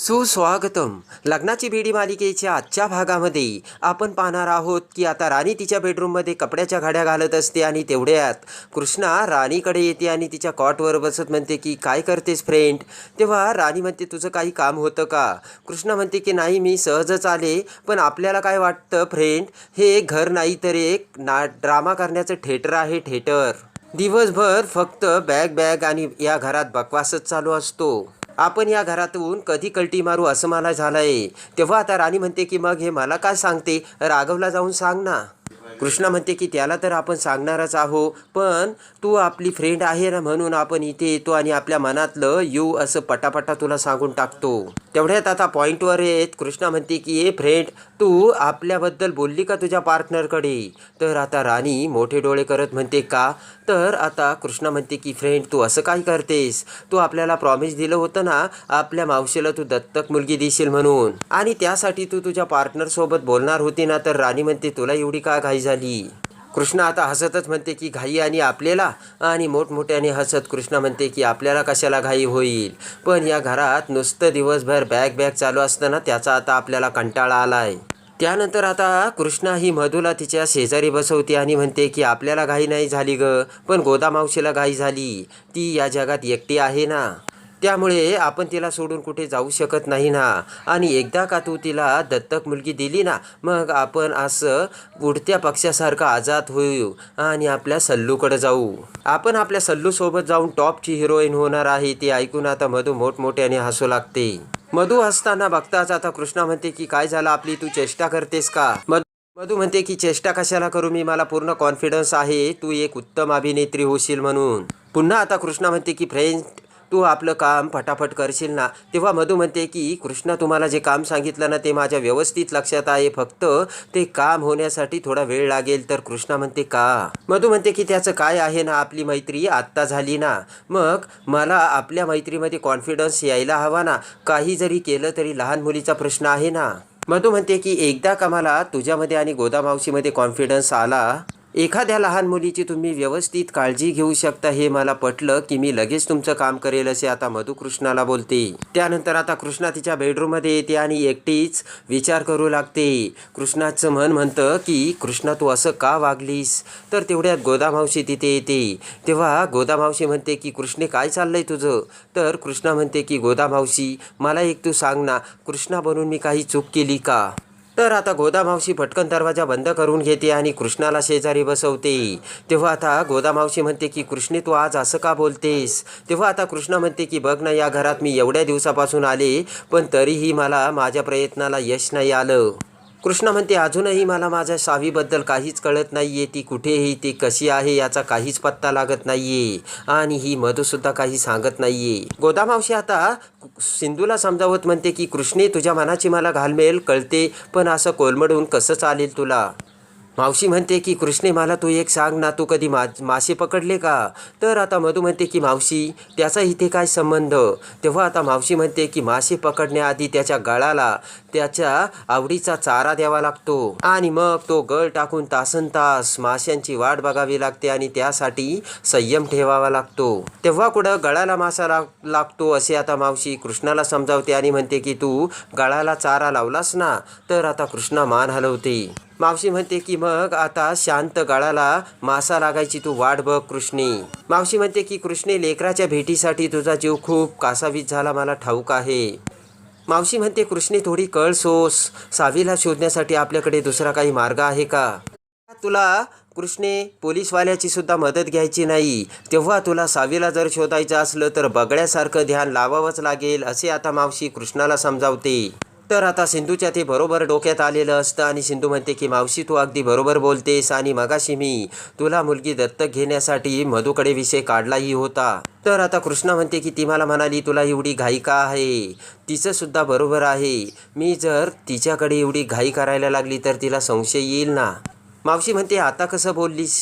सुस्वागतम. लग्नाची बेडी मालिकेच्या आजच्या भागामध्ये आपण पाहणार आहोत की आता राणी तिच्या बेडरूममध्ये कपड्याच्या घड्या घालत असते आणि तेवढ्यात कृष्णा राणीकडे येते आणि तिच्या कॉटवर बसत म्हणते की काय करतेस फ्रेंड तेव्हा राणी म्हणते तुझं काही काम होतं का? कृष्णा म्हणते की नाही मी सहजच आले पण आपल्याला काय वाटतं फ्रेंड हे घर नाही तर एक ना ड्रामा करण्याचं थिएटर आहे थिएटर दिवसभर फक्त बॅग बॅग आणि या घरात बकवासच चालू असतो. आपण या घरातून कधी कलटी मारू असं मला झालं आहे तेव्हा आता राणी म्हणते की मग हे मला काय सांगते? राघवला जाऊन सांग ना. कृष्णा म्हणते की त्याला तर आपण सांगणारच आहो पण तू आपली फ्रेंड आहे ना म्हणून आपण इथे येतो आणि आपल्या मनातलं यू असं पटापटा तुला सांगून टाकतो. तेवढ्यात आता पॉईंटवर येत कृष्णा म्हणते की ए फ्रेंड तू आपल्याबद्दल बोलली का तुझ्या पार्टनरकडे तर आता राणी मोठे डोळे करत म्हणते का? तर आता कृष्णा म्हणते की फ्रेंड तू असं काय करतेस? तू आपल्याला प्रॉमिस दिलं होतं ना आपल्या मावशीला तू दत्तक मुलगी देशील म्हणून. आणि त्यासाठी तू तुझ्या पार्टनरसोबत बोलणार होती ना तर राणी म्हणते तुला एवढी का घाई झाली. कृष्णा आता हसतच म्हणते की घाई आणि आपल्याला? आणि मोठमोठ्याने हसत कृष्णा म्हणते की आपल्याला कशाला घाई होईल? पण या घरात नुसतं दिवसभर बॅग बॅग चालू असताना त्याचा आता आपल्याला कंटाळा आला आहे त्यानंतर आता कृष्णा ही मधूला तिच्या शेजारी बसवते आणि म्हणते की आपल्याला घाई नाही झाली ग पण गोदा मावशीला घाई झाली. ती या जगात एकटी आहे ना. त्यामुळे आपण तिला सोडून कुठे जाऊ शकत नाही ना. आणि एकदा का तू तिला दत्तक मुलगी दिली ना मग आपण असं उडत्या पक्षासारखं आजाद होऊ आणि आपल्या सल्लूकडे जाऊ. आपण आपल्या सल्लूसोबत जाऊन टॉपची हिरोईन होणार आहे ती ऐकून आता मधू मोठमोठ्याने हसू लागते. मधू हसताना बघताच आता कृष्णा म्हणते की काय झालं आपली? तू चेष्टा करतेस का? मधू म्हणते की चेष्टा कशाला करू मी? मला पूर्ण कॉन्फिडन्स आहे. तू एक उत्तम अभिनेत्री होशील म्हणून. पुन्हा आता कृष्णा म्हणते की फ्रेंड तू आपलं काम फटाफट करशील ना. तेव्हा मधू म्हणते की कृष्णा तुम्हाला जे काम सांगितलं ना ते माझ्या व्यवस्थित लक्षात आहे. फक्त ते काम होण्यासाठी थोडा वेळ लागेल. तर कृष्णा म्हणते का? मधू म्हणते की त्याचं काय आहे ना आपली मैत्री आत्ता झाली ना. मग मला आपल्या मैत्रीमध्ये कॉन्फिडन्स यायला हवा ना. काही जरी केलं तरी लहान मुलीचा प्रश्न आहे ना. मधू म्हणते की एकदा का मला तुझ्यामध्ये आणि गोदा मावशीमध्ये कॉन्फिडन्स आला एखाद्या लहान मुलीची तुम्ही व्यवस्थित काळजी घेऊ शकता हे मला पटलं की मी लगेच तुमचं काम करेल असे आता मधु कृष्णाला बोलते. त्यानंतर आता कृष्णा तिच्या बेडरूममध्ये येते आणि एकटीच विचार करू लागते. कृष्णाचं मन म्हणतं की कृष्णा तू असं का वागलीस? तर तेवढ्यात गोदामावशी तिथे येते. तेव्हा गोदामावशी म्हणते की कृष्णे काय चाललंय तुझं? तर कृष्णा म्हणते की गोदामावशी मला एक तू सांग ना कृष्णा बनून मी काही चूक केली का? तर आता गोदामावशी पटकन दरवाजा बंद करून घेते आणि कृष्णाला शेजारी बसवते. तेव्हा आता गोदामावशी म्हणते की कृष्णे तू आज असं का बोलतेस? तेव्हा आता कृष्णा म्हणते की बघ ना या घरात मी एवढ्या दिवसापासून आले पण तरीही मला माझ्या प्रयत्नाला यश नाही आलं. कृष्णा म्हणते अजूनही मला माझ्या सावीबद्दल काहीच कळत नाही आहे ती कुठेही ती कशी आहे याचा काहीच पत्ता लागत नाही आहे आणि ही मधुसुद्धा काही सांगत नाही आहे गोदामावशी आता सिंधूला समजावत म्हणते की कृष्णे तुझ्या मनाची मला घालमेल कळते. पण असं कोलमडून कसं चालेल तुला? मावशी म्हणते की कृष्णे मला तू एक सांग ना तू कधी मा मासे पकडले का? तर आता मधू म्हणते की मावशी त्याचा इथे काय संबंध? तेव्हा आता मावशी म्हणते की मासे पकडण्याआधी त्याच्या गळाला त्याच्या आवडीचा चारा द्यावा लागतो. आणि मग तो गळ टाकून तासन तास माशांची वाट बघावी लागते आणि त्यासाठी संयम ठेवावा लागतो. तेव्हा कुठं गळाला मासा लागतो असे आता मावशी कृष्णाला समजावते आणि म्हणते की तू गळाला चारा लावलास ना तर आता कृष्णा मान हलवते. मावशी म्हणते की मग आता शांत गळाला मासा लागायची तू वाट बघ कृष्णे. मावशी म्हणते की कृष्णे लेकराच्या भेटीसाठी तुझा जीव खूप कासावीस झाला मला ठाऊक आहे. मावशी म्हणते कृष्णे थोडी कळ सोस. सावीला शोधण्यासाठी आपल्याकडे दुसरा काही मार्ग आहे का? तुला कृष्णे पोलीसवाल्याची सुद्धा मदत घ्यायची नाही. तेव्हा तुला सावीला जर शोधायचं असलं तर बगड्यासारखं ध्यान लावावंच लागेल असे आता मावशी कृष्णाला समजावते. तर आता सिंधूच्या ते बरोबर डोक्यात आलेलं असतं आणि सिंधू म्हणते की मावशी तू अगदी बरोबर बोलतेस आणि मगाशी मी तुला मुलगी दत्तक घेण्यासाठी मधुकडे विषय काढलाही होता. तर आता कृष्णा म्हणते की ती मला म्हणाली तुला एवढी घाई का आहे? तिचं सुद्धा बरोबर आहे. मी जर तिच्याकडे एवढी घाई करायला लागली तर तिला संशय येईल ना? मावशी म्हणते आता कसं बोललीस?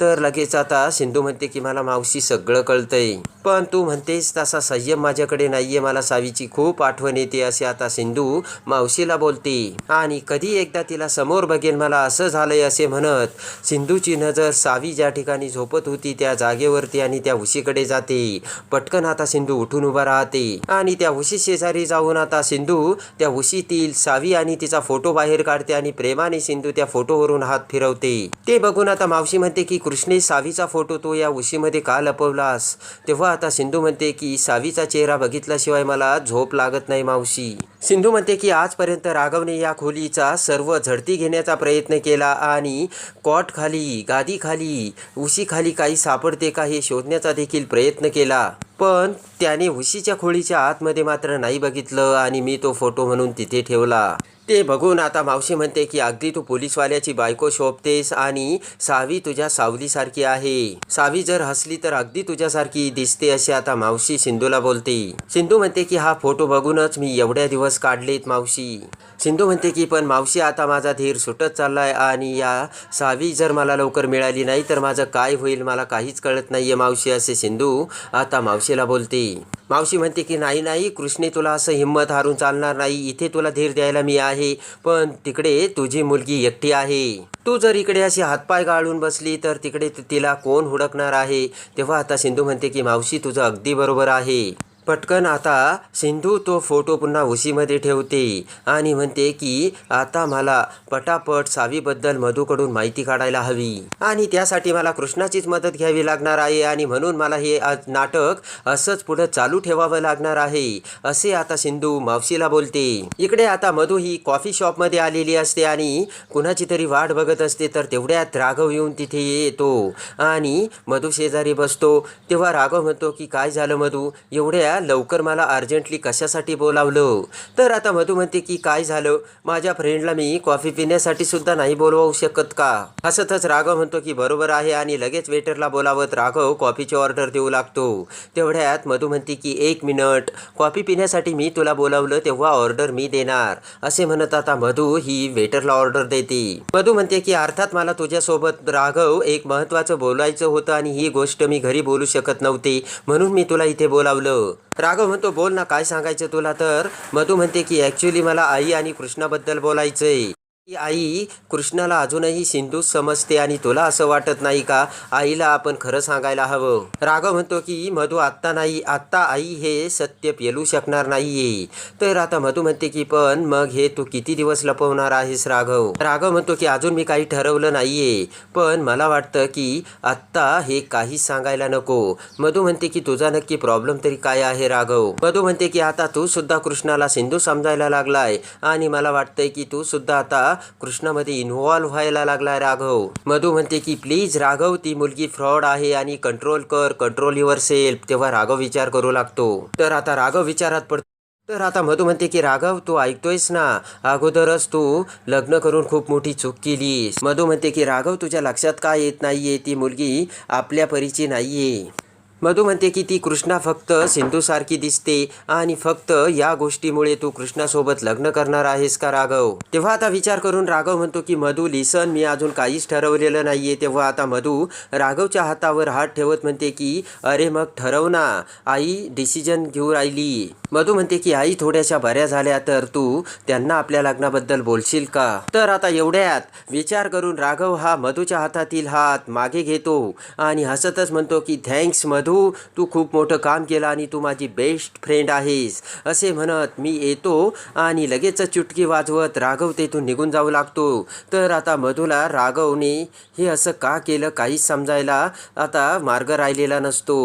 तर लगेच आता सिंधू म्हणते की मला मावशी सगळं कळतंय. पण तू म्हणतेस तसा संयम माझ्याकडे नाहीये. मला सावीची खूप आठवण येते असे आता सिंधू मावशीला बोलते. आणि कधी एकदा तिला समोर बघेन मला असं झालंय असे म्हणत सिंधूची नजर सावी ज्या ठिकाणी झोपत होती त्या जागेवरती आणि त्या उशीकडे जाते. पटकन आता सिंधू उठून उभा राहते. आणि त्या उशी शेजारी जाऊन आता सिंधू त्या उशीतील सावी आणि तिचा फोटो बाहेर काढते आणि प्रेमाने सिंधू त्या फोटोवरून हात फिरवते ते बघून आता मावशी म्हणते की कृष्णे सावीचा फोटो तो या उशीमध्ये का लपवलास? तेव्हा आता सिंधू म्हणते की सावीचा चेहरा बघितल्याशिवाय मला झोप लागत नाही मावशी. सिंधू म्हणते की आजपर्यंत राघवने या खोलीचा सर्व झडती घेण्याचा प्रयत्न केला आणि कॉट खाली गादी खाली उशी खाली काही सापडते का हे शोधण्याचा देखील प्रयत्न केला. पण त्याने उशीच्या खोळीच्या आतमध्ये मात्र नाही बघितलं आणि मी तो फोटो म्हणून तिथे ठेवला. ते बघून आता मावशी म्हणते की अगदी तू पोलीसवाल्याची बायको शोभतेस आणि सावी तुझ्या सावलीसारखी आहे. सावी जर हसली तर अगदी तुझ्यासारखी दिसते असे आता मावशी सिंधूला बोलते. सिंधू म्हणते की हा फोटो बघूनच मी एवढ्या दिवस काढलेत मावशी. सिंधू म्हणते की पण मावशी आता माझा धीर सुटत चाललाय आणि या सावी जर मला लवकर मिळाली नाही तर माझं काय होईल मला काहीच कळत नाहीये मावशी असे सिंधू आता मावशीला बोलते. मावशी म्हणते की नाही नाही कृष्णे तुला असं हिंमत हारून चालणार नाही. इथे तुला धीर द्यायला मी आहे पण तिकडे तुझी मुलगी एकटी आहे. तू जर इकडे अशी हातपाय गाळून बसली तर तिकडे तिला कोण हुडकणार आहे? तेव्हा आता सिंधू म्हणते की मावशी तुझं अगदी बरोबर आहे. पटकन आता सिंधू तो फोटो पुन्हा उशीमध्ये ठेवते आणि म्हणते की आता मला पटापट सावीबद्दल मधूकडून माहिती काढायला हवी आणि त्यासाठी मला कृष्णाचीच मदत घ्यावी लागणार आहे आणि म्हणून मला हे नाटक असंच पुढं चालू ठेवावं लागणार आहे असे आता सिंधू मावशीला बोलते. इकडे आता मधू ही कॉफी शॉपमध्ये आलेली असते आणि कुणाची तरी वाट बघत असते तर तेवढ्यात राघव येऊन तिथे येतो आणि मधू शेजारी बसतो. तेव्हा राघव म्हणतो की काय झालं मधू? एवढ्या लवकर मला अर्जंटली कशासाठी बोलावलं? तर आता मधू म्हणते की काय झालं? माझ्या फ्रेंडला मी कॉफी पिण्यासाठी सुद्धा नाही बोलवू शकत का? हसतच राघव म्हणतो की बरोबर आहे आणि लगेच वेटरला बोलावत राघव कॉफीची ऑर्डर देऊ लागतो. तेवढ्यात मधू म्हणते की एक मिनिट कॉफी पिण्यासाठी मी तुला बोलावलं तेव्हा ऑर्डर मी देणार. असे म्हणत आता मधू ही वेटरला ऑर्डर देते. मधू म्हणते की अर्थात मला तुझ्यासोबत राघव एक महत्त्वाचं बोलायचं होतं आणि ही गोष्ट मी घरी बोलू शकत नव्हते. म्हणून मी तुला इथे बोलावलं. राघव म्हणतो बोल ना काय सांगायचं तुला तर? मधू म्हणते की ॲक्च्युली मला आई आणि कृष्णाबद्दल बोलायचंय. की आई कृष्णाला अजूनही सिंधूच समजते आणि तुला असं वाटत नाही का? आईला आपण खरं सांगायला हवं. राघव म्हणतो की मधू आत्ता नाही आत्ता आई हे सत्य पेलू शकणार नाहीये. तर आता मधू म्हणते की पण मग हे तू किती दिवस लपवणार आहेस राघव? राघव म्हणतो की अजून मी काही ठरवलं नाहीये. पण मला वाटतं की आत्ता हे काहीच सांगायला नको. मधू म्हणते की तुझा नक्की प्रॉब्लेम तरी काय आहे राघव? मधू म्हणते की आता तू सुद्धा कृष्णाला सिंधू समजायला लागलाय. आणि मला वाटतंय की तू सुद्धा आता कृष्णामध्ये इन्व्हॉल्व्ह व्हायला लागलाय राघव. मधू म्हणते की प्लीज राघव ती मुलगी फ्रॉड आहे आणि कंट्रोल कर कंट्रोल युअर सेल्फ तेव्हा राघव विचार करू लागतो. तर आता राघव विचारात पडतो तर आता मधू म्हणते की राघव तू ऐकतोयस ना? अगोदरच तू लग्न करून खूप मोठी चूक केलीस. मधू म्हणते की राघव तुझ्या लक्षात काय येत नाहीये? ती मुलगी आपल्या परीची नाहीये. मधू म्हणते की ती कृष्णा फक्त सिंधूसारखी दिसते आणि फक्त या गोष्टीमुळे तू कृष्णासोबत लग्न करणार आहेस का राघव? तेव्हा आता विचार करून राघव म्हणतो की मधू लिसन मी अजून काहीच ठरवलेलं नाहीये. तेव्हा आता मधू राघवच्या हातावर हात ठेवत म्हणते की अरे मग ठरव ना आई डिसिजन घेऊ राहिली. मधू म्हणते की आई थोड्याशा बऱ्या झाल्या तर तू त्यांना आपल्या लग्नाबद्दल बोलशील का? तर आता एवढ्यात विचार करून राघव हा मधूच्या हातातील हात मागे घेतो आणि हसतच म्हणतो की थँक्स मधू. तू खूप मोठं काम केलं आणि तू माझी बेस्ट फ्रेंड आहेस. असे म्हणत मी येतो आणि लगेच चुटकी वाजवत राघव तेथून निघून जाऊ लागतो. तर आता मधूला राघवने हे असं का केलं काहीच समजायला आता मार्ग राहिलेला नसतो.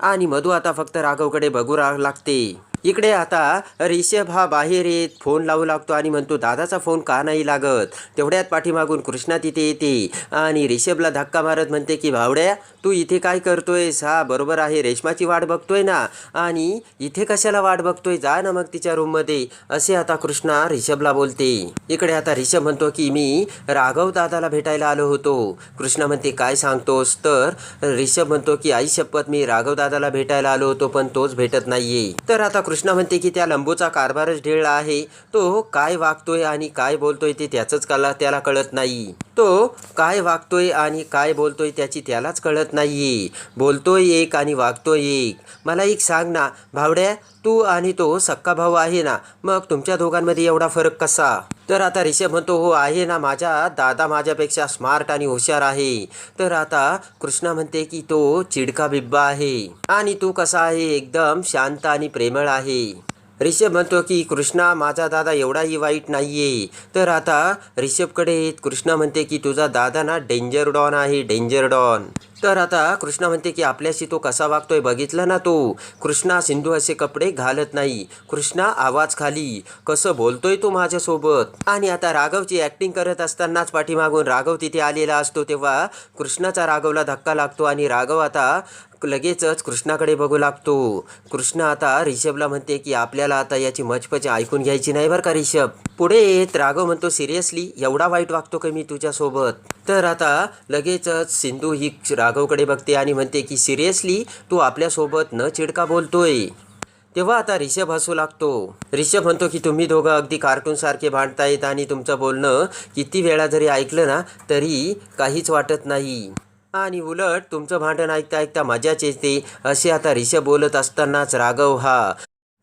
आणि मधू आता फक्त राघवकडे बघू रा लागते. इकडे आता रिषभ हा बाहेर येत फोन लावू लागतो आणि म्हणतो दादाचा फोन का नाही लागत? तेवढ्यात पाठीमागून कृष्णा तिथे येते आणि रिषभला धक्का मारत म्हणते की भावड्या तू इथे काय करतोयस? हा बरोबर आहे रेशमाची वाट बघतोय ना. आणि इथे कशाला वाट बघतोय? जा ना मग तिच्या रूममध्ये. असे आता कृष्णा रिषभला बोलते. इकडे आता रिषभ म्हणतो की मी राघव दादाला भेटायला आलो होतो. कृष्णा म्हणते काय सांगतोस? तर रिषभ म्हणतो की आई शपथ मी राघव दादाला भेटायला आलो होतो पण तोच भेटत नाहीये. तर आता कृष्णा म्हणते की त्या लंबूचा कारभारच ढेळला आहे. तो काय वागतोय आणि काय बोलतोय ते त्याचंच कला त्याला कळत नाही. तो काय वागतोय आणि काय बोलतोय त्याची त्यालाच कळत नाही बोलतोय एक आणि वागतोय एक. मला एक सांग ना भावड्या तू आणि तो सक्का भाऊ आहे ना मग तुमच्या दोघांमध्ये एवढा फरक कसा? तर आता ऋषभ म्हणतो हो आहे ना माझा दादा माझ्यापेक्षा स्मार्ट आणि हुशार आहे. तर आता कृष्णा म्हणते की तो चिडका बिब्बा आहे आणि तू कसा आहे? एकदम शांत आणि प्रेमळ आहे. ऋषभ म्हणतो की कृष्णा माझा दादा एवढाही वाईट नाही आहे तर आता ऋषभकडे येत कृष्णा म्हणते की तुझा दादा ना डेंजर डॉन आहे डेंजर डॉन. तर आता कृष्णा म्हणते की आपल्याशी तो कसा वागतोय बघितलं ना तो? कृष्णा सिंधू असे कपडे घालत नाही. कृष्णा आवाज खाली. कसं बोलतोय तो माझ्यासोबत? आणि आता राघवची ॲक्टिंग करत असतानाच पाठीमागून राघव तिथे आलेला असतो तेव्हा कृष्णाचा राघवला धक्का लागतो आणि राघव आता लगेचच कृष्णाकडे बघू लागतो. कृष्ण आता रिषभला म्हणते की आपल्याला आता याची मचपच ऐकून घ्यायची नाही बरं का रिषभ पुढे येत राघव म्हणतो सिरियसली एवढा वाईट वागतो का मी तुझ्यासोबत? तर आता लगेचच सिंधू ही राघवकडे बघते आणि म्हणते की सिरियसली तू आपल्यासोबत न चिडका बोलतोय? तेव्हा आता रिषभ हसू लागतो. रिषभ म्हणतो की तुम्ही दोघं अगदी कार्टूनसारखे भांडतायत आणि तुमचं बोलणं किती वेळा जरी ऐकलं ना तरी काहीच वाटत नाही. आणि उलट तुमचं भांडण ऐकता ऐकता मजाच येते असे आता ऋषभ बोलत असतानाच राघव हा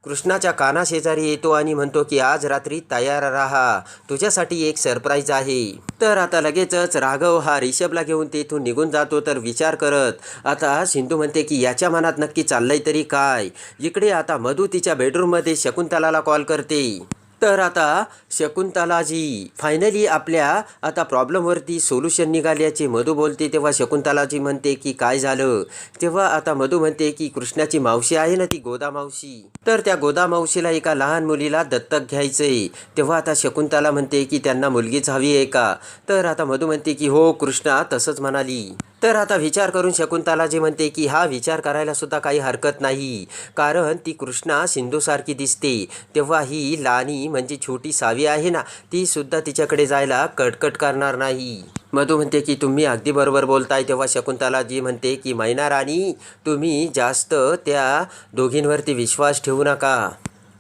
कृष्णाच्या कानाशेजारी येतो आणि म्हणतो की आज रात्री तयार राहा तुझ्यासाठी एक सरप्राईज आहे. तर आता लगेचच राघव हा रिषभला घेऊन तेथून निघून जातो तर विचार करत आता सिंधू म्हणते की याच्या मनात नक्की चाललंय तरी काय? इकडे आता मधू तिच्या बेडरूममध्ये शकुंतलाला कॉल करते. तर आता शकुंतलाजी फायनली आपल्या आता प्रॉब्लेमवरती सोल्युशन निघाल्याचे मधू बोलते. तेव्हा शकुंतलाजी म्हणते की काय झालं? तेव्हा आता मधू म्हणते की कृष्णाची मावशी आहे ना ती गोदा मावशी. तर त्या गोदा मावशीला एका लहान मुलीला दत्तक घ्यायचंय तेव्हा आता शकुंतला म्हणते की त्यांना मुलगीच हवी आहे का? तर आता मधू म्हणते की हो कृष्णा तसंच म्हणाली. तर आता विचार करून शकुंतलाजी म्हणते की हा विचार करायला सुद्धा काही हरकत नाही. कारण ती कृष्णा सिंधूसारखी दिसते. तेव्हा ही लाणी म्हणजे छोटी सावी आहे ना ती सुद्धा तिच्याकडे जायला कटकट करणार नाही. मधू म्हणते की तुम्ही अगदी बरोबर बोलताय. तेव्हा शकुंतला जी म्हणते की मैना राणी तुम्ही जास्त त्या दोघींवरती विश्वास ठेवू नका.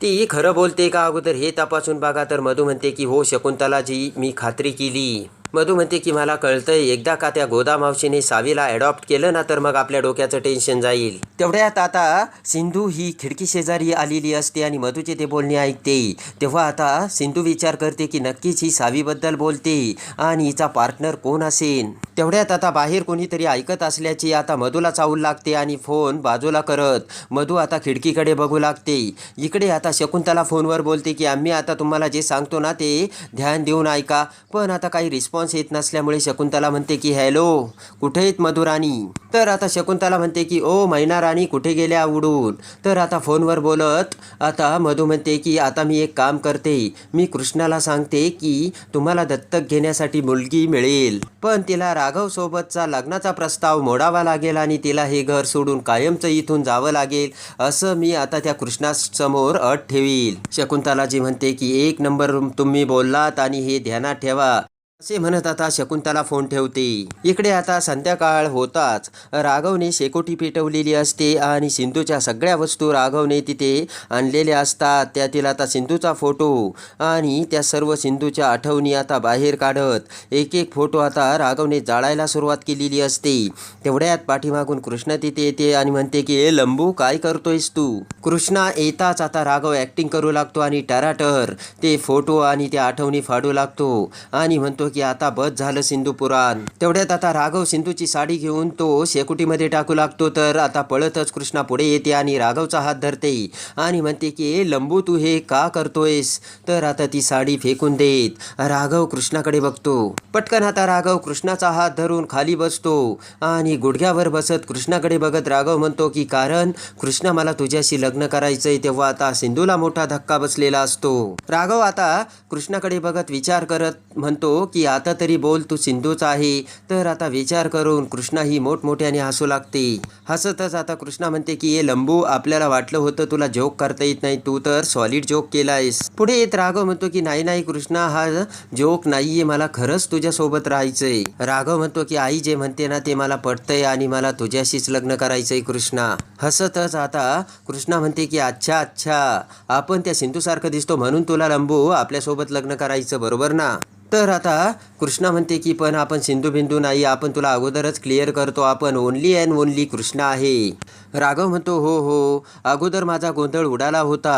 ती खरं बोलते का अगोदर हे तपासून बघा. तर मधू म्हणते की हो शकुंतलाजी मी खात्री केली. मधू म्हणते की मला कळतंय एकदा का त्या गोदा मावशीने सावीला अडॉप्ट केलं ना तर मग आपल्या डोक्याचं टेन्शन जाईल. तेवढ्यात आता सिंधू ही खिडकी शेजारी आलेली असते आणि मधूचे ते बोलणे ऐकते. तेव्हा आता सिंधू विचार करते की नक्कीच ही सावीबद्दल बोलते आणि हिचा पार्टनर कोण असेल तेवढ्यात आता बाहेर कोणीतरी ऐकत असल्याची आता मधूला चावू लागते आणि फोन बाजूला करत मधू आता खिडकीकडे बघू लागते. इकडे आता शकुंतला फोनवर बोलते की आम्ही आता तुम्हाला जे सांगतो ना ते ध्यान देऊन ऐका. पण आता काही रिस्पॉन्स येत नसल्यामुळे शकुंतला म्हणते की हॅलो कुठे आहेत मधुराणी? तर आता शकुंतला म्हणते की ओ मैना राणी कुठे गेल्या उडून? तर आता फोनवर बोलत आता मधू म्हणते की आता मी एक काम करते. मी कृष्णाला सांगते की तुम्हाला दत्तक घेण्यासाठी मुलगी मिळेल. पण तिला राघव सोबतचा लग्नाचा प्रस्ताव मोडावा लागेल आणि तिला हे घर सोडून कायमचं इथून जावं लागेल असं मी आता त्या कृष्णासमोर अट ठेवील. शकुंतलाजी म्हणते की एक नंबर तुम्ही बोललात आणि हे ध्यानात ठेवा. असे म्हणत आता शकुंतला फोन ठेवते. इकडे आता संध्याकाळ होताच. राघवने शेकोटी पेटवलेली असते आणि सिंधूच्या सगळ्या वस्तू राघवने तिथे आणलेल्या असतात. त्यातील आता सिंधूचा फोटो आणि त्या सर्व सिंधूच्या आठवणी आता बाहेर काढत एक एक फोटो आता राघवने जाळायला सुरुवात केलेली असते. तेवढ्यात पाठीमागून कृष्ण तिथे येते आणि म्हणते की ए लंबू काय करतोयस तू? कृष्णा येताच आता राघव ॲक्टिंग करू लागतो आणि टराटर ते फोटो आणि त्या आठवणी फाडू लागतो आणि म्हणतो की आता बस झालं सिंधू पुराण. तेवढ्यात आता राघव सिंधूची साडी घेऊन तो शेकुटीमध्ये टाकू लागतो तर आता पळतच कृष्णा पुढे येते आणि राघवचा हात धरते. आणि म्हणते की ए लंबू तू हे का करतोयस? तर आता ती साडी फेकून देत राघव कृष्णाकडे बघतो. पटकन आता राघव कृष्णाचा हात धरून खाली बसतो आणि गुडघ्यावर बसत कृष्णाकडे बघत राघव म्हणतो की कारण कृष्णा मला तुझ्याशी लग्न करायचंय तेव्हा आता सिंधूला मोठा धक्का बसलेला असतो. राघव आता कृष्णाकडे बघत विचार करत म्हणतो की आता तरी बोल तू सिंधूच आहे. तर आता विचार करून कृष्णा ही मोठमोठ्याने हसू लागते. हसतच आता कृष्णा म्हणते की ये लंबू आपल्याला वाटलं होतं तुला जोक करता येत नाही. तू तर सॉलिड जोक केलायस. पुढे येत राघव म्हणतो की नाही नाही कृष्णा हा जोक नाहीये. मला खरंच तुझ्यासोबत राहायचंय. राघव म्हणतो की आई जे म्हणते ना ते मला पटतंय आणि मला तुझ्याशीच लग्न करायचंय कृष्णा. हसतच आता कृष्णा म्हणते की अच्छा अच्छा आपण त्या सिंधूसारखं दिसतो म्हणून तुला लंबू आपल्यासोबत लग्न करायचं बरोबर ना? तर आता कृष्णा म्हणते की पण आपण सिंधू बिंदू नाही आपण तुला अगोदरच क्लिअर करतो आपण ओनली अँड ओनली कृष्णा आहे. राघव म्हणतो हो हो अगोदर माझा गोंधळ उडाला होता.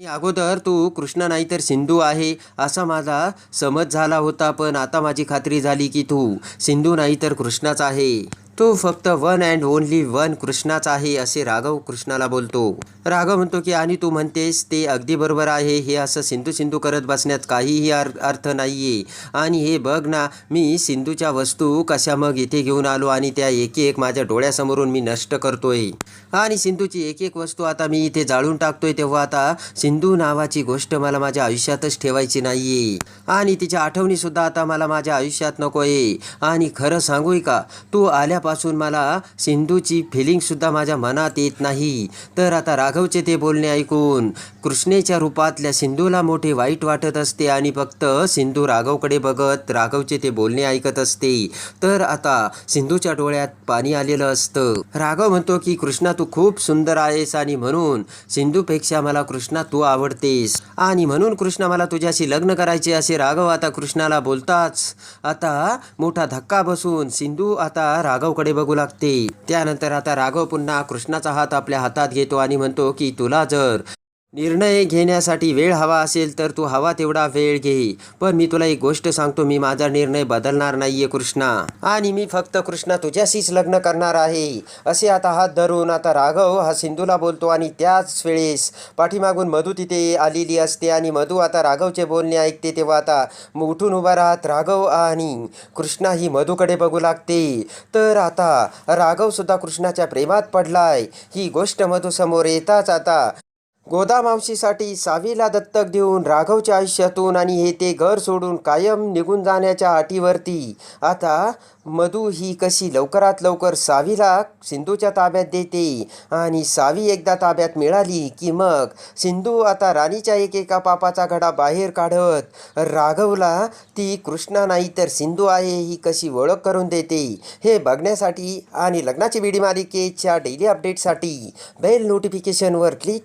आणि अगोदर तू कृष्णा नाही तर सिंधू आहे असा माझा समज झाला होता पण आता माझी खात्री झाली की तू सिंधू नाही तर कृष्णाच आहे. तो फक्त वन अँड ओनली वन कृष्णाच आहे असे राघव कृष्णाला बोलतो. राघव म्हणतो की आणि तू म्हणतेस ते अगदी बरोबर आहे. हे असं सिंधू सिंधू करत बसण्यात काहीही अर अर्थ नाहीये. आणि हे बघ ना मी सिंधूच्या वस्तू कशा मग इथे घेऊन आलो आणि त्या एक एक माझ्या डोळ्यासमोरून मी नष्ट करतोय. आणि सिंधूची एक एक वस्तू आता मी इथे जाळून टाकतोय तेव्हा आता सिंधू नावाची गोष्ट मला माझ्या आयुष्यातच ठेवायची नाहीये. आणि तिच्या आठवणीसुद्धा आता मला माझ्या आयुष्यात नकोय. आणि खरं सांगूय का? तू आल्या तेव्हापासून मला सिंधूची फिलिंगसुद्धा माझ्या मनात येत नाही. तर आता राघवचे ते बोलणे ऐकून कृष्णेच्या रूपातल्या सिंधूला मोठे वाईट वाटत असते आणि फक्त सिंधू राघवकडे बघत राघवचे ते बोलणे ऐकत असते. तर आता सिंधूच्या डोळ्यात पाणी आलेलं असतं. राघव म्हणतो की कृष्णा तू खूप सुंदर आहेस आणि म्हणून सिंधूपेक्षा मला कृष्णा तू आवडतेस. आणि म्हणून कृष्णा मला तुझ्याशी लग्न करायचे असे राघव आता कृष्णाला बोलताच. आता मोठा धक्का बसून सिंधू आता राघव राघवकडे बघू लागते. त्यानंतर आता राघव पुन्हा कृष्णाचा हात आपल्या हातात घेतो आणि म्हणतो की तुला जर निर्णय घेण्यासाठी वेळ हवा असेल तर तू हवा तेवढा वेळ घे. पण मी तुला एक गोष्ट सांगतो मी माझा निर्णय बदलणार नाहीये कृष्णा. आणि मी फक्त कृष्णा तुझ्याशीच लग्न करणार आहे. असे आता हात धरून आता राघव हा सिंधूला बोलतो आणि त्याच वेळेस पाठीमागून मधू तिथे आलेली असते आणि मधू आता राघवचे बोलणे ऐकते तेव्हा आता उठून उभा राहत राघव आणि कृष्णा ही मधूकडे बघू लागते. तर आता राघवसुद्धा कृष्णाच्या प्रेमात पडलाय. ही गोष्ट मधू समोर येताच आता गोदा मावशीसाठी सावीला दत्तक देऊन राघवच्या आयुष्यातून आणि हे ते घर सोडून कायम निघून जाण्याच्या अटीवरती. आता मधू ही कशी लवकरात लवकर सावीला सिंधूच्या ताब्यात देते आणि सावी एकदा ताब्यात मिळाली की मग सिंधू आता राणीच्या एकेका पापाचा घडा बाहेर काढत राघवला ती कृष्णा नाही तर सिंधू आहे ही कशी ओळख करून देते हे बघण्यासाठी आणि लग्नाची बीडी मालिकेच्या डेली अपडेटसाठी बेल नोटिफिकेशनवर क्लिक